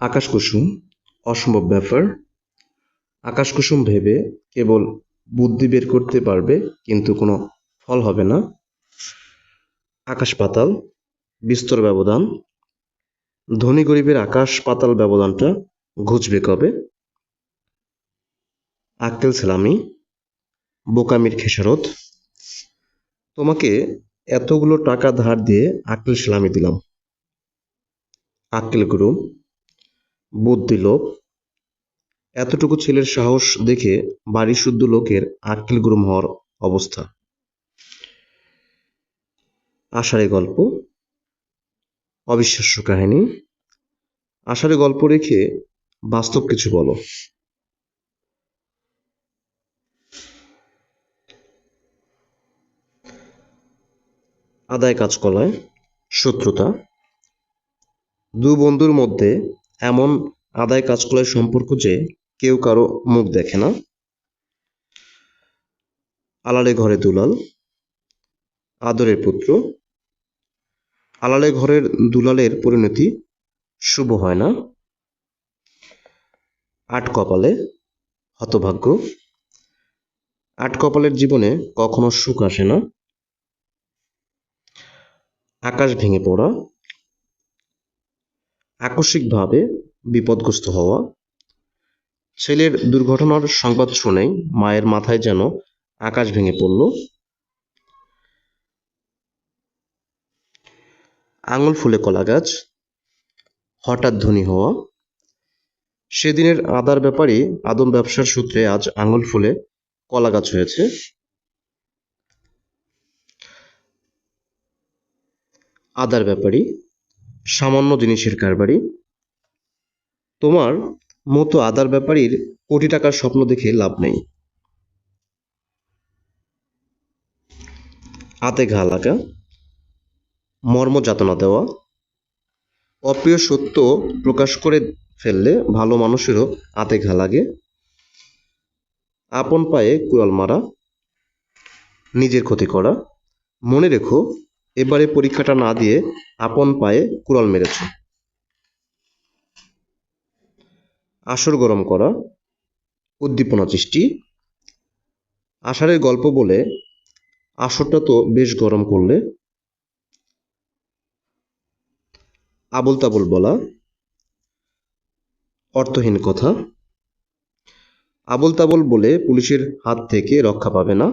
আকাশ কুসুম, অসম্ভব ব্যাপার। আকাশ কুসুম ভেবে কেবল বুদ্ধি বের করতে পারবে, কিন্তু কোনো ফল হবে না। আকাশ পাতাল, বিস্তর ব্যবধান। ধনী গরিবের আকাশ পাতাল ব্যবধানটা ঘুচবে কবে? আক্কেল সেলামি, বোকামির খেসারত। তোমাকে এতগুলো টাকা ধার দিয়ে আক্কেল সেলামি দিলাম। আক্কেল গুরু বুদ্ধি লোভ। এতটুকু ছেলের সাহস দেখে বাড়ি শুদ্ধ লোকের আক্কেল গুরুম হওয়ার অবস্থা। আষাঢ়ে গল্প। অবিশ্বাস্য কাহিনী। আষাঢ়ে গল্প রেখে বাস্তব কিছু বলো। আদায় কাজকলায় শত্রুতা। দু বন্ধুর মধ্যে এমন আদায় কাজকলায় সম্পর্ক যে কেউ কারও মুখ দেখে না। আলালে ঘরে দুলাল, আদরের পুত্র। আলালে ঘরের দুলালের পরিণতি শুভ হয় না। আট কপালে হতভাগ্য। আট কপালের জীবনে কখনো সুখ আসে না। আকাশ ভেঙে পড়া। আকস্মিকভাবে বিপদগ্রস্ত হওয়া। ছেলের দুর্ঘটনার সংবাদ শুনেই মায়ের মাথায় যেন আকাশ ভেঙে পড়ল। আঙুল ফুলে কলা গাছ, হঠাৎ ধনী হওয়া। সেদিনের আদার ব্যাপারই আদম ব্যবসার সূত্রে আজ আঙুল ফুলে কলা গাছ হয়েছে। আদার ব্যাপারই সামান্য জিনিসের কারবারি। তোমার মতো আদার ব্যাপারীর কোটি টাকার স্বপ্ন দেখে লাভ নেই। আতে ঘা লাগা, মর্ম যাতনা দেওয়া, অপ্রিয় সত্য প্রকাশ করে ফেললে ভালো মানুষেরও আতে ঘা লাগে। আপন পায়ে কুড়াল মারা, নিজের ক্ষতি করা। মনে রেখো এবারে পরীক্ষাটা না দিয়ে আপন পায়ে কুড়াল মেরেছ। আসর গরম করা, উদ্দীপনা সৃষ্টি। আষাঢ়ের গল্প বলে, আসরটা তো বেশ গরম করলে। আবল তাবল বলা, অর্থহীন কথা। আবল তাবল বলে, পুলিশের হাত থেকে রক্ষা পাবে না।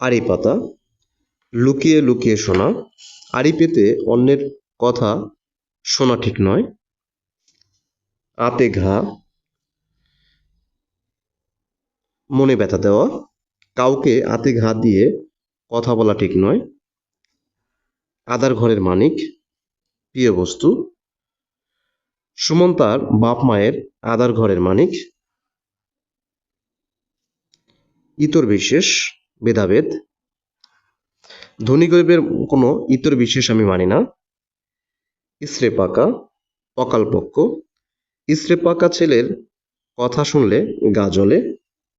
আড়ি পাতা লুকিয়ে লুকিয়ে শোনা। আড়ি পেতে অন্যের কথা শোনা ঠিক নয়। আতে ঘা মনে ব্যথা দেওয়া। কাউকে আতে ঘা দিয়ে কথা বলা ঠিক নয়। আদার ঘরের মানিক, প্রিয় বস্তু। সুমন তার বাপ মায়ের আদার ঘরের মানিক। ইতর বিশেষ। ভেদাভেদ। ধনী গরিবের কোনো ইতর বিশেষ আমি মানি না। ইসরে পাকা অকালপক্ষ। ইসরে পাকা ছেলের কথা শুনলে গা জ্বলে।